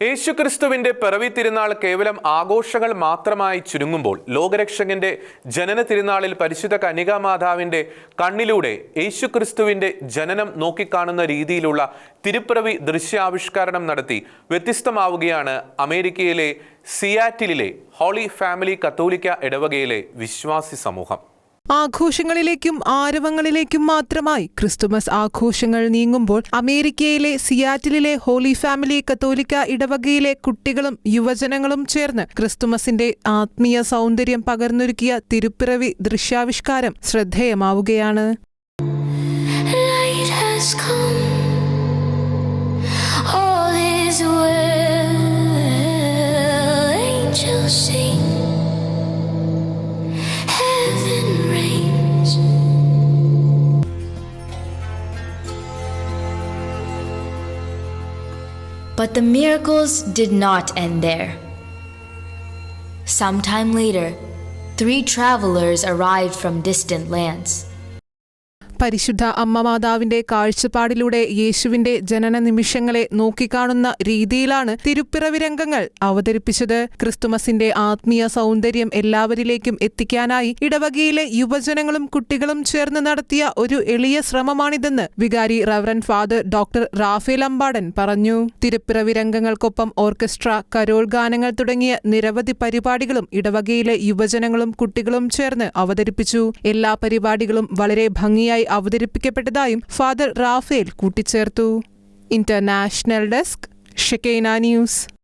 യേശുക്രിസ്തുവിന്റെ പിറവി തിരുനാൾ കേവലം ആഘോഷങ്ങൾ മാത്രമായി ചുരുങ്ങുമ്പോൾ ലോകരക്ഷകന്റെ ജനന തിരുനാളിൽ പരിശുദ്ധ കന്യകാമാതാവിന്റെ കണ്ണിലൂടെ യേശുക്രിസ്തുവിന്റെ ജനനം നോക്കിക്കാണുന്ന രീതിയിലുള്ള തിരുപ്പിറവി ദൃശ്യാവിഷ്കരണം നടത്തി വ്യത്യസ്തമാവുകയാണ് അമേരിക്കയിലെ സിയാറ്റിലെ ഹോളി ഫാമിലി കത്തോലിക്ക ഇടവകയിലെ വിശ്വാസി സമൂഹം. ആഘോഷങ്ങളിലേക്കും ആരവങ്ങളിലേക്കും മാത്രമായി ക്രിസ്തുമസ് ആഘോഷങ്ങൾ നീങ്ങുമ്പോൾ അമേരിക്കയിലെ സിയാറ്റിലിലെ ഹോളി ഫാമിലി കത്തോലിക്ക ഇടവകയിലെ കുട്ടികളും യുവജനങ്ങളും ചേർന്ന് ക്രിസ്തുമസിന്റെ ആത്മീയ സൗന്ദര്യം പകർന്നൊരുക്കിയ തിരുപ്പിറവി ദൃശ്യാവിഷ്കാരം ശ്രദ്ധേയമാവുകയാണ് Light has come. But the miracles did not end there. Sometime later, three travelers arrived from distant lands. പരിശുദ്ധ അമ്മ മാതാവിന്റെ കാഴ്ചപ്പാടിലൂടെ യേശുവിന്റെ ജനന നിമിഷങ്ങളെ നോക്കിക്കാണുന്ന രീതിയിലാണ് തിരുപ്പിറവി രംഗങ്ങൾ അവതരിപ്പിച്ചത്. ക്രിസ്തുമസിന്റെ ആത്മീയ സൗന്ദര്യം എല്ലാവരിലേക്കും എത്തിക്കാനായി ഇടവകയിലെ യുവജനങ്ങളും കുട്ടികളും ചേർന്ന് നടത്തിയ ഒരു എളിയ ശ്രമമാണിതെന്ന് വികാരി reverend father doctor Raphael Ambadan പറഞ്ഞു. തിരുപ്പിറവി രംഗങ്ങൾക്കൊപ്പം ഓർക്കസ്ട്ര കരോൾ ഗാനങ്ങൾ തുടങ്ങിയ നിരവധി പരിപാടികളും ഇടവകയിലെ യുവജനങ്ങളും കുട്ടികളും ചേർന്ന് അവതരിപ്പിച്ചു. എല്ലാ പരിപാടികളും വളരെ ഭംഗിയായി അവതരിപ്പിക്കപ്പെട്ടതായും ഫാദർ റാഫേൽ കൂട്ടിച്ചേർത്തു. International desk Shekinah news.